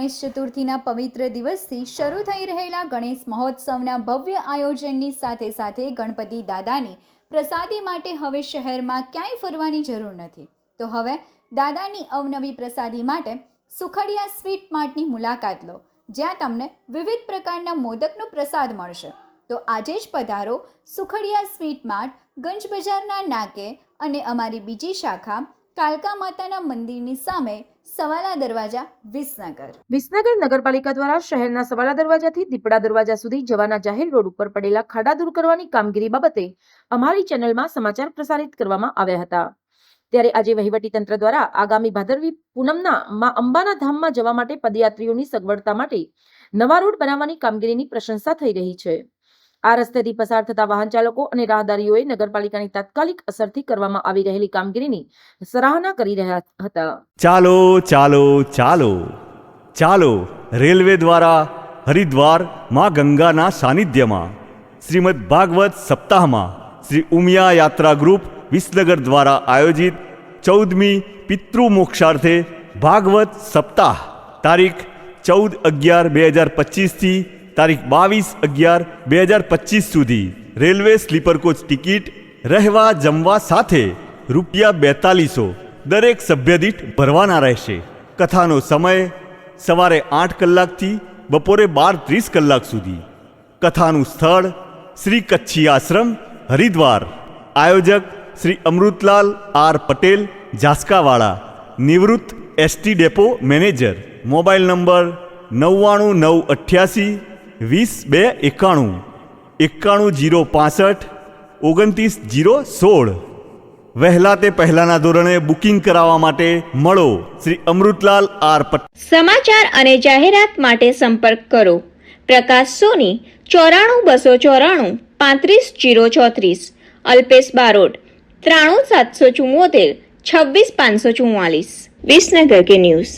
ગણેશ ચતુર્થીના પવિત્ર દિવસથી શરૂ થઈ રહેલા ગણેશ મહોત્સવના ભવ્ય આયોજનની સાથે સાથે ગણપતિ દાદાની પ્રસાદી માટે હવે શહેરમાં ક્યાંય ફરવાની જરૂર નથી. તો હવે દાદાની અવનવી પ્રસાદી માટે સુખડિયા સ્વીટ માર્ટની મુલાકાત લો, જ્યાં તમને વિવિધ પ્રકારના મોદકનો પ્રસાદ મળશે. તો આજે જ પધારો સુખડિયા સ્વીટ માર્ટ, ગંજ બજારના નાકે અને અમારી બીજી શાખા, કાલકા માતાના મંદિરની સામે સવાલા દરવાજા વિસનગર. વિસનગર નગરપાલિકા દ્વારા શહેરના સવાલા દરવાજાથી દીપડા દરવાજા સુધી જવાના જાહેર રોડ ઉપર પડેલા ખાડા દૂર કરવાની કામગીરી બાબતે અમારી ચેનલમાં સમાચાર પ્રસારિત કરવામાં આવ્યા હતા. ત્યારે આજે વહીવટી તંત્ર દ્વારા આગામી ભાદરવી પૂનમના માં અંબાના ધામમાં જવા માટે પદયાત્રીઓની સગવડતા માટે નવા રોડ બનાવવાની કામગીરીની પ્રશંસા થઈ રહી છે. આ રસ્તેથી પસાર થતા વાહન ચાલકો અને રાહદારીઓએ નગરપાલિકાની તાત્કાલિક અસરથી કરવામાં આવી રહેલી કામગીરીની સરાહના કરી રહ્યા હતા. ચાલો ચાલો ચાલો. ચાલો, રેલવે દ્વારા હરિદ્વારમાં ગંગાના સાનિધ્યમાં શ્રીમદ ભાગવત સપ્તાહમાં શ્રી ઉમિયા યાત્રા ગ્રુપ વિસનગર દ્વારા આયોજિત ચૌદમી પિતૃ મોક્ષાર્થે ભાગવત સપ્તાહ તારીખ ચૌદ અગિયાર બે હજાર પચીસથી તારીખ બાવીસ અગિયાર બે હજાર પચીસ સુધી રેલવે સ્લીપર કોચ ટિકિટ રહેવા જમવા સાથે રૂપિયા બેતાલીસો દરેક સભ્ય દીઠ ભરવાના રહેશે. કથાનો સમય સવારે આઠ કલાકથી બપોરે બાર ત્રીસ કલાક સુધી. કથાનું સ્થળ શ્રી કચ્છી આશ્રમ, હરિદ્વાર. આયોજક શ્રી અમૃતલાલ આર પટેલ ઝાસ્કાવાળા નિવૃત્ત ST depot manager. Mobile number નવ્વાણું નવ અઠ્યાસી વીસ બે એકાણું. એકાણું જીરો પાસઠ. ઓગણત્રીસ જીરો સોળ. વહેલા તે પહેલાના ધોરણે બુકિંગ કરાવવા માટે મળો. શ્રી અમૃતલાલ આર પટેલ સમાચાર અને જાહેરાત માટે સંપર્ક કરો. પ્રકાશ સોની ચોરાણું બસો ચોરાણું પાંત્રીસ જીરો ચોત્રીસ. અલ્પેશ બારોટ ત્રાણું સાતસો ચુમ્મોતેર છવ્વીસ પાંચસો ચુમ્માલીસ વિસનગર કે ન્યૂઝ.